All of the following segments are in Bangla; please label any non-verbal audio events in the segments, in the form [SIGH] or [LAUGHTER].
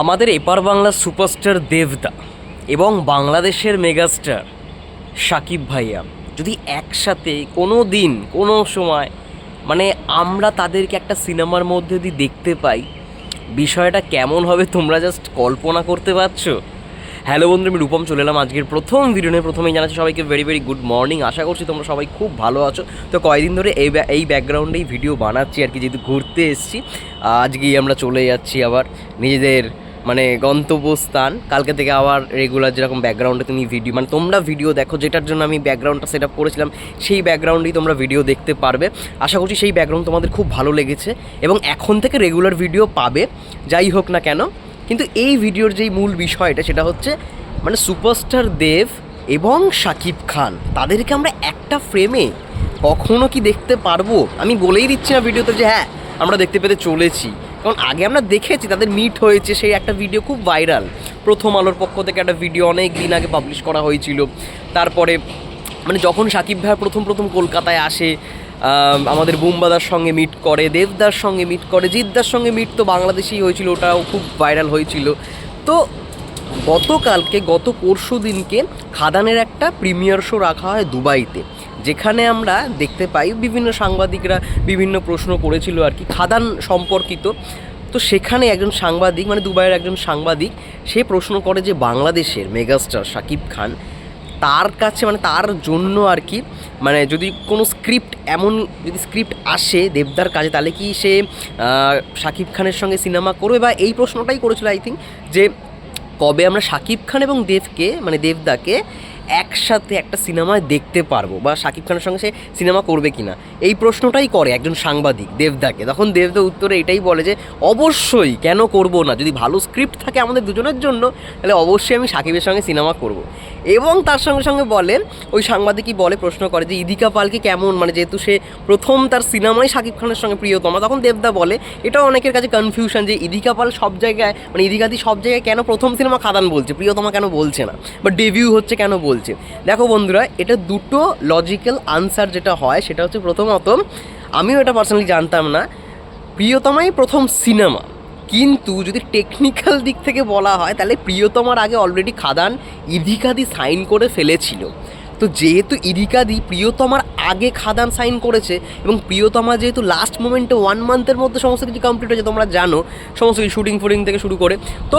আমাদের এপার বাংলার সুপারস্টার দেবদা এবং বাংলাদেশের মেগাস্টার সাকিব ভাইয়া যদি একসাথে কোনো দিন, কোনো সময় মানে আমরা তাদেরকে একটা সিনেমার মধ্যে যদি দেখতে পাই, বিষয়টা কেমন হবে তোমরা জাস্ট কল্পনা করতে পারছ? হ্যালো বন্ধু, আমি রূপম, চলে এলাম আজকের প্রথম ভিডিও নিয়ে। প্রথমেই জানাচ্ছি সবাইকে ভেরি ভেরি গুড মর্নিং আশা করছি তোমরা সবাই খুব ভালো আছো। তো কয়েকদিন ধরে এই এই ব্যাকগ্রাউন্ডেই ভিডিও বানাচ্ছি আর কি, যেহেতু ঘুরতে এসেছি। আজকেই আমরা চলে যাচ্ছি আবার নিজেদের মানে গন্তব্যস্থান। কালকে থেকে আবার রেগুলার যেরকম ব্যাকগ্রাউন্ডে তুমি ভিডিও মানে তোমরা ভিডিও দেখো, যেটার জন্য আমি ব্যাকগ্রাউন্ডটা সেট আপ করেছিলাম, সেই ব্যাকগ্রাউন্ডেই তোমরা ভিডিও দেখতে পারবে। আশা করছি সেই ব্যাকগ্রাউন্ড তোমাদের খুব ভালো লেগেছে এবং এখন থেকে রেগুলার ভিডিও পাবে, যাই হোক না কেন। কিন্তু এই ভিডিওর যেই মূল বিষয়টা, সেটা হচ্ছে মানে সুপারস্টার দেব এবং শাকিব খান, তাদেরকে আমরা একটা ফ্রেমে কখনো কি দেখতে পারব? আমি বলেই দিচ্ছি না ভিডিওতে যে হ্যাঁ আমরা দেখতে পেতে চলেছি। কারণ আগে আমরা দেখেছি তাদের মিট হয়েছে, সেই একটা ভিডিও খুব ভাইরাল প্রথম আলোর পক্ষ থেকে একটা ভিডিও অনেক দিন আগে পাবলিশ করা হয়েছিল। তারপরে মানে যখন সাকিব ভাই প্রথম প্রথম কলকাতায় আসে আমাদের বুম্বাদার সঙ্গে মিট করে, দেবদার সঙ্গে মিট করে, জিদ্দার সঙ্গে মিট তো বাংলাদেশেই হয়েছিল, ওটাও খুব ভাইরাল হয়েছিল। তো গতকালকে, গত পরশু দিনকে খাদানের একটা প্রিমিয়ার শো রাখা হয় দুবাইতে। যেখানে আমরা দেখতে পাই বিভিন্ন সাংবাদিকরা বিভিন্ন প্রশ্ন করেছিল আর কি, খাদান সম্পর্কিত। তো সেখানে একজন সাংবাদিক মানে দুবাইয়ের একজন সাংবাদিক, সে প্রশ্ন করে যে বাংলাদেশের মেগাস্টার শাকিব খান, তার কাছে মানে তার জন্য আর কি মানে যদি কোনো স্ক্রিপ্ট এমন, যদি স্ক্রিপ্ট আসে দেবদার কাজে, তাহলে কি সে শাকিব খানের সঙ্গে সিনেমা করবে? বা এই প্রশ্নটাই করেছিল আই থিঙ্ক যে কবে আমরা শাকিব খান এবং দেবকে মানে দেবদাকে একসাথে একটা সিনেমায় দেখতে পারব বা শাকিব খানের সঙ্গে সে সিনেমা করবে কি না এই প্রশ্নটাই করে একজন সাংবাদিক দেবদাকে। তখন দেবদা উত্তরে এটাই বলে যে, অবশ্যই, কেন করব না? যদি ভালো স্ক্রিপ্ট থাকে আমাদের দুজনের জন্য, তাহলে অবশ্যই আমি সাকিবের সঙ্গে সিনেমা করব। এবং তার সঙ্গে সঙ্গে বলে ওই সাংবাদিকই বলে, প্রশ্ন করে যে, ইদিকা পালকে কেমন? মানে যেহেতু সে প্রথম তার সিনেমায় শাকিব খানের সঙ্গে প্রিয়তমা। তখন দেবদা বলে, এটাও অনেকের কাছে কনফিউশন যে, ইদিকা পাল সব জায়গায় মানে ইদিকাদি সব জায়গায় কেন প্রথম সিনেমা খাদান বলছে? প্রিয়তমা কেন বলছে না? বা ডেবিউ হচ্ছে কেন বলছে? দেখো বন্ধুরা, এটা দুটো লজিক্যাল আনসার যেটা হয়, সেটা হচ্ছে প্রথমত আমিও এটা পার্সোনালি জানতাম না, প্রিয়তমাই প্রথম সিনেমা কিন্তু যদি টেকনিক্যাল দিক থেকে বলা হয়, তাহলে প্রিয়তমার আগে অলরেডি খাদান ইদিকাদি সাইন করে ফেলেছিল। তো যেহেতু ইদিকাদি প্রিয়তমার আগে খাদান সাইন করেছে, এবং প্রিয়তমা যেহেতু লাস্ট মোমেন্টে ওয়ান মান্থের মধ্যে সমস্ত কিছু কমপ্লিট হয়েছে, তোমরা জানো, সমস্ত কিছু শুটিং ফুটিং থেকে শুরু করে। তো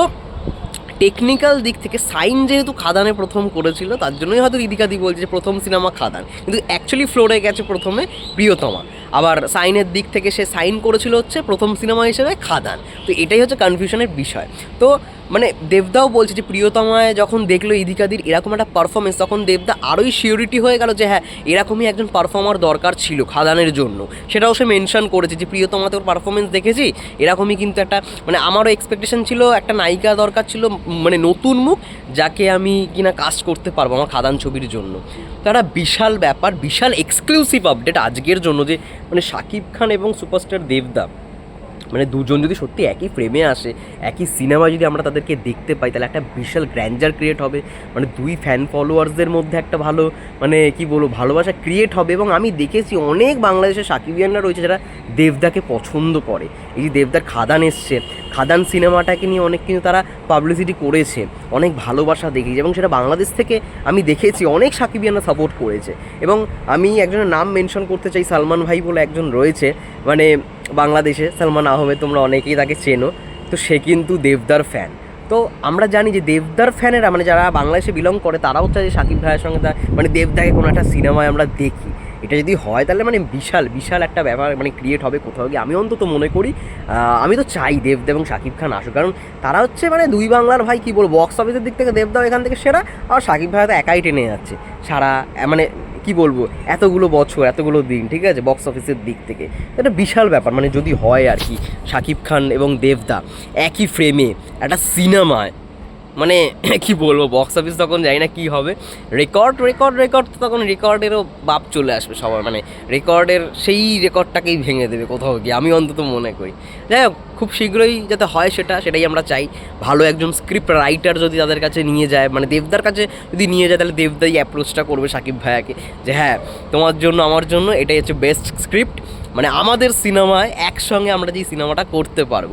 টেকনিক্যাল দিক থেকে সাইন যেহেতু খাদানে প্রথম করেছিল, তার জন্যই হয়তো ইদিকাদি বলছে যে প্রথম সিনেমা খাদান। কিন্তু অ্যাকচুয়ালি ফ্লোরে গেছে প্রথমে প্রিয়তমা। আবার সাইনের দিক থেকে সে সাইন করেছিল হচ্ছে প্রথম সিনেমা হিসেবে খাদান। তো এটাই হচ্ছে কনফিউশনের বিষয়। তো মানে দেবদাও বলছে যে প্রিয়তমায় যখন দেখল ইদিকাদির এরকম একটা পারফরমেন্স তখন দেবদা আরোই সিওরিটি হয়ে গেল যে হ্যাঁ এরকমই একজন পারফর্মার দরকার ছিল খাদানের জন্য। সেটাও সে মেনশন করেছে যে প্রিয়তমাতে ওর পারফরমেন্স দেখেছি, এরকমই কিন্তু একটা মানে আমারও এক্সপেকটেশন ছিল, একটা নায়িকা দরকার ছিল মানে নতুন মুখ যাকে আমি কিনা কাস্ট করতে পারব আমার খাদান ছবির জন্য। তো একটা বিশাল ব্যাপার, বিশাল এক্সক্লুসিভ আপডেট আজকের জন্য যে মানে শাকিব খান এবং সুপারস্টার দেবদা। মানে দুজন যদি সত্যি একই ফ্রেমে আসে, একই সিনেমা যদি আমরা তাদেরকে দেখতে পাই, তাহলে একটা বিশাল গ্র্যান্ডার ক্রিয়েট হবে। মানে দুই ফ্যান ফলোয়ার্সদের মধ্যে একটা ভালো মানে কি বলব, ভালোবাসা ক্রিয়েট হবে। এবং আমি দেখেছি অনেক বাংলাদেশের সাকিবিয়ানরা রয়েছে যারা দেবদাকে পছন্দ করে। এই যে দেবদার খাদান এসছে, খাদান সিনেমাটাকে নিয়ে অনেক কিন্তু তারা পাবলিসিটি করেছে, অনেক ভালোবাসা দেখেছি এবং সেটা বাংলাদেশ থেকে আমি দেখেছি, অনেক সাকিবিয়ানরা সাপোর্ট করেছে। এবং আমি একজনের নাম মেনশন করতে চাই, সালমান ভাই বলে একজন রয়েছে মানে বাংলাদেশে সালমান আহমেদ তোমরা অনেকেই তাকে চেনো, তো সে কিন্তু দেবদার ফ্যান তো আমরা জানি যে দেবদার ফ্যানেরা মানে যারা বাংলাদেশে বিলং করে, তারাও চায় যে সাকিব ভাইয়ের সঙ্গে মানে দেবদাকে কোনো একটা সিনেমায় আমরা দেখি। এটা যদি হয় তাহলে মানে বিশাল বিশাল একটা ব্যাপার মানে ক্রিয়েট হবে কোথাও গিয়ে। আমি অন্তত মনে করি আমি তো চাই দেবদা এবং শাকিব খান আসুক। কারণ তারা হচ্ছে মানে দুই বাংলার ভাই, কী বলব বক্স অফিসের দিক থেকে দেবদাও এখান থেকে সেরা, আর শাকিব ভাই তো একাই টেনে যাচ্ছে। সারা মানে কি বলব, এতগুলো বছর, এতগুলো দিন, ঠিক আছে? বক্স অফিসের দিক থেকে। এটা বিশাল ব্যাপার মানে যদি হয় আর কি শাকিব খান এবং দেবদা একই ফ্রেমে একটা সিনেমায় মানে [COUGHS] কি বলব বক্স অফিস তখন জানি না কি হবে। রেকর্ড রেকর্ড রেকর্ড তখন রেকর্ডেরও বাপ চলে আসবে সবার মানে রেকর্ডের সেই রেকর্ডটাকেই ভেঙে দেবে কোথাও গিয়ে, আমি অন্তত মনে করি। যাই হোক খুব শীঘ্রই যাতে হয় সেটা, সেটাই আমরা চাই। ভালো একজন স্ক্রিপ্ট রাইটার যদি তাদের কাছে নিয়ে যায় মানে দেবদার কাছে যদি নিয়ে যায়, তাহলে দেবদাই অ্যাপ্রোচটা করবে সাকিব ভাইয়াকে। যে হ্যাঁ তোমার জন্য, আমার জন্য এটাই হচ্ছে বেস্ট স্ক্রিপ্ট মানে আমাদের সিনেমায় একসঙ্গে আমরা যেই সিনেমাটা করতে পারব।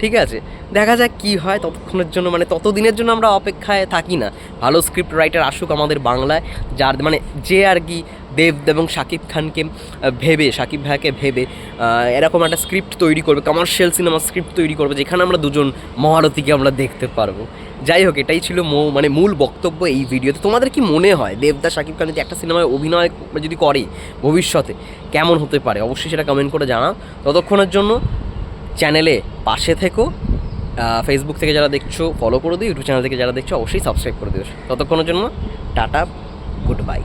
ঠিক আছে? দেখা যাক কি হয় ততক্ষণের জন্য মানে ততদিনের জন্য আমরা অপেক্ষায় থাকি না। ভালো স্ক্রিপ্ট রাইটার আসুক আমাদের বাংলায়, যার মানে যে আর কি দেব এবং শাকিব খানকে ভেবে শাকিব ভাইয়াকে ভেবে এরকম একটা স্ক্রিপ্ট তৈরি করবে। কমার্শিয়াল সিনেমা স্ক্রিপ্ট তৈরি করবে, যেখানে আমরা দুজন মহারথীকে আমরা দেখতে পারব। যাই হোক, এটাই ছিল মৌ- মানে মূল বক্তব্য এই ভিডিওতে তোমাদের কি মনে হয় দেবদা শাকিব খান যদি একটা সিনেমায় অভিনয় যদি করে ভবিষ্যতে, কেমন হতে পারে? অবশ্যই সেটা কমেন্ট করে জানাও। ততক্ষণের জন্য চ্যানেলে পাশে থেকো। ফেসবুক থেকে যারা দেখছ ফলো করে দিও ইউটিউব চ্যানেল থেকে যারা দেখছ, অবশ্যই সাবস্ক্রাইব করে দিও। ততক্ষণের জন্য টাটা গুড বাই